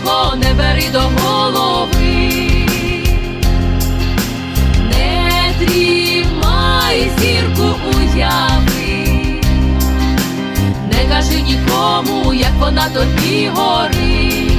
чужого, не бери до голови, не тримай зірку уяви, не кажи нікому, як вона тобі горить.